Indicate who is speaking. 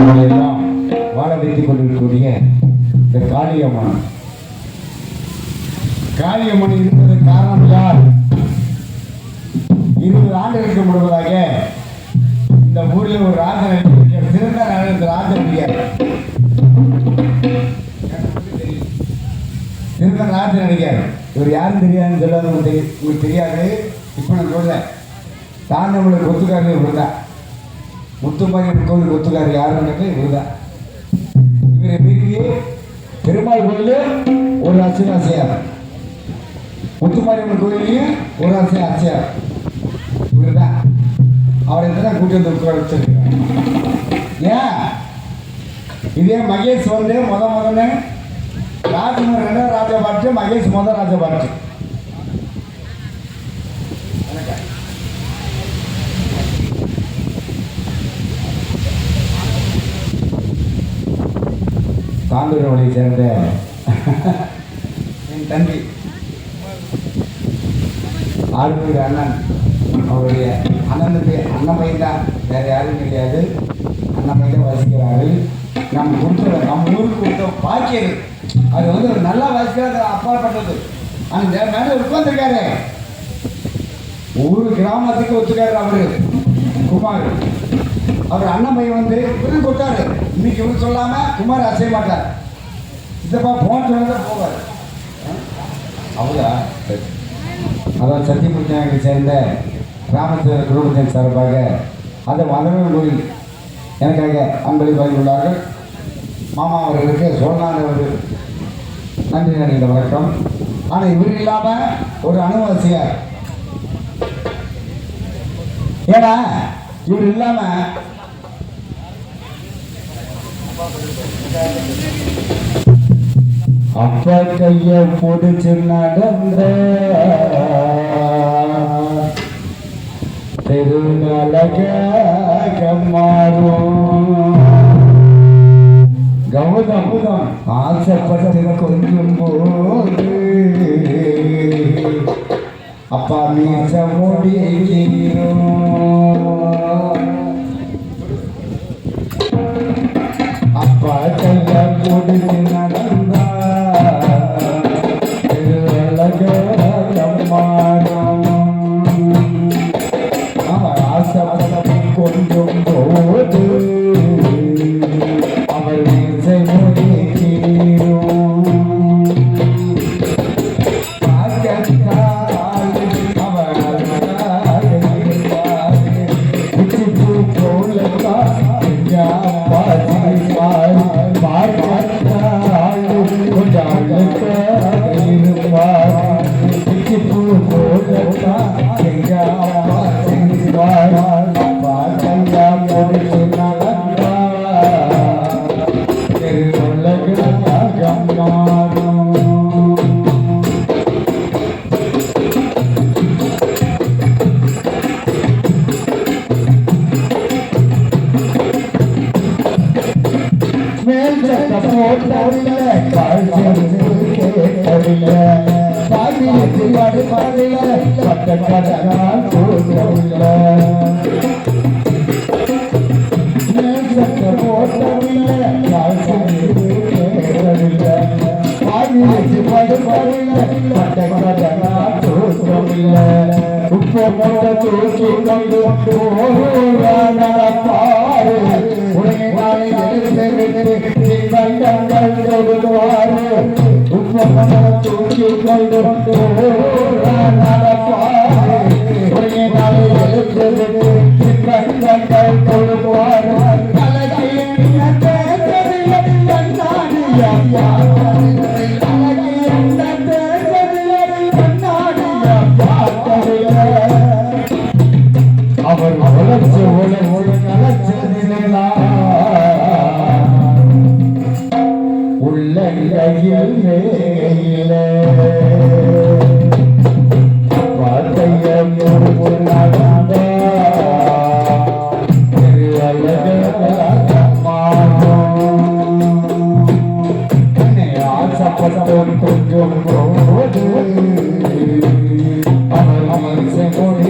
Speaker 1: நம்மளெல்லாம் வாழ வைத்துக் கொண்டிருக்கக்கூடிய இந்த காளியம்மன். காளியம்மன் இருப்பதற்கு காரணம் யார்? இருபது ஆண்டுகளுக்கு முழுவதாக இந்த ஊரில் ஒரு ராஜன் இருக்கிற சிறந்த ராஜன் ராஜன் நடிகர் சிறந்த ராஜன் நடிகர் இவர் யாரும் தெரியாதுன்னு சொல்லாத உங்களுக்கு தெரியாது. இப்போ நான் சொல்ல தான் நம்மளுக்கு கொத்துக்காரர் இருந்தா முத்துமாரியம்மன் கோவில் கொத்துக்காரர் யாருன்னு இவர் தான் இவரை மீறி பெருமாள் கோயில் ஒரு அர்ச்சனை அசையார் முத்துமாரியம்மன் கோயிலையும் ஒரு அர்ச்சனை அசையார் இவர் தான் அவரை தான் கூட்டி வந்து உட்கார வச்சிருக்காங்க ஏன்? இதே மகேஷ் வந்து முத முதன்னு ராஜ்குமார் ரெண்டாவது ராஜா பாட்டு மகேஷ் முத ராஜா பாட்டு. தாந்தூரவழியை சேர்ந்த என் தம்பி ஆளுநர் அண்ணன் அவருடைய அண்ணனுக்கு அண்ணன் தான். வேற யாரும் கிடையாது. அண்ணன் வசிக்கிறார்கள். வசிக்கிறாரு நம்ம கொடுத்த நம்ம ஊருக்கு கொடுத்த பாக்கியது அது வந்து ஒரு நல்லா வசிக்கிறது அப்பாற்பட்டது அந்த மேலே உட்காந்துருக்காரு ஊர் கிராமத்துக்கு ஒத்துக்காரு அவரு. குமார். அவர் அண்ணன் பையன் வந்து இவரும் கொடுத்தாரு. இன்னைக்கு இவரு சொல்லாம குமார் அசைய மாட்டார். சித்தப்பா போன் சொன்னதான் போவார் சரி அதான் சத்தியமூர்த்தியை சேர்ந்த ராமச்சந்திர குடும்பத்தின் சார்பாக அந்த மதுரை கோயில் எனக்காக அன்பளிப்பு வாங்கியுள்ளார்கள் மாமா அவர்களுக்கு சோழநாதவர் நன்றி நன்றி வணக்கம். ஆனால் இவர் இல்லாமல் ஒரு அனுவாசியார். ஏன்னா இவர் இல்லாம அப்பா கைய பிடிச்சு நடந்த தெருநலக மாறும் கௌதம் ஆசைப்பட்டு கொஞ்சம் போது அப்பா மீச முடியும் 我都不 உப்பு மூட தூக்கி கொண்டு நடப்பாரு உடனே நாளை எழுந்து கண்டங்கள் கொடுவாரு தூக்கி கொண்டு நாளை எழுந்து அவர் வளர்ச்சி ஒளி கொஞ்சம் போது அவர் மனசை முடித்தீரோ